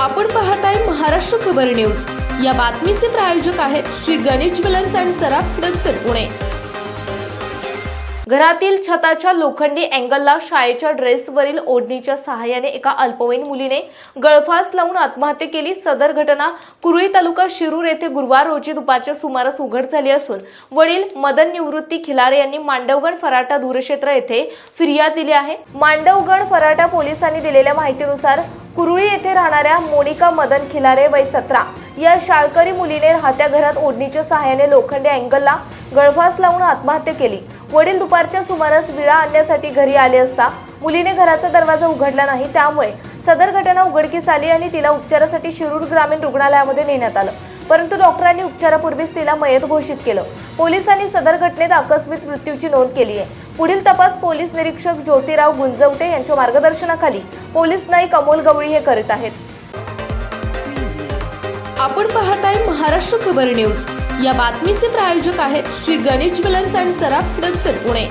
आपण पाहताय महाराष्ट्र खबर न्यूज. या बातमीचे प्रायोजक आहेत श्री गणेश ज्वेलर्स अँड सराफ हडपसर पुणे. घरातील छताच्या लोखंडी अँगलला शाळेच्या ड्रेसवरील ओढणीच्या सहाय्याने एका अल्पवयीन मुलीने गळफास लावून आत्महत्या केली. सदर घटना कुरुळी तालुका शिरूर येथे गुरुवार रोजी दुपारच्या सुमारास उघड झाली असून वडील मदन निवृत्ती खिलारे यांनी मांडवगड फराटा दूरक्षेत्र येथे फिर्याद दिली आहे. मांडवगड फराटा पोलिसांनी दिलेल्या माहितीनुसार कुरुळी येथे राहणाऱ्या मोनिका मदन खिलारे वय सतरा. या शाळकरी मुलीने राहत्या घरात ओढणीच्या सहाय्याने लोखंडी अँगलला गळफास लावून आत्महत्या केली. वडील दुपारच्या सुमारास विळा आणण्यासाठी घरी आले असता मुलीने घराचा दरवाजा उघडला नाही त्यामुळे सदर घटना उघडकीस आली आणि तिला उपचारासाठी शिरूर ग्रामीण रुग्णालयामध्ये नेण्यात आलं. परंतु डॉक्टरांनी उपचारापूर्वीच तिला मयत घोषित केलं. पोलिसांनी सदर घटनेत आकस्मिक मृत्यूची नोंद केली आहे. पुढील तपास पोलीस निरीक्षक ज्योतिराव गुंजवटे यांच्या मार्गदर्शनाखाली पोलीस नाईक अमोल गवळी हे करीत आहेत. आपण पाहत आहे महाराष्ट्र खबर न्यूज. या बातमीचे प्रायोजक आहेत श्री गणेश ज्वेलर्स अँड सराफ हडपसर पुणे.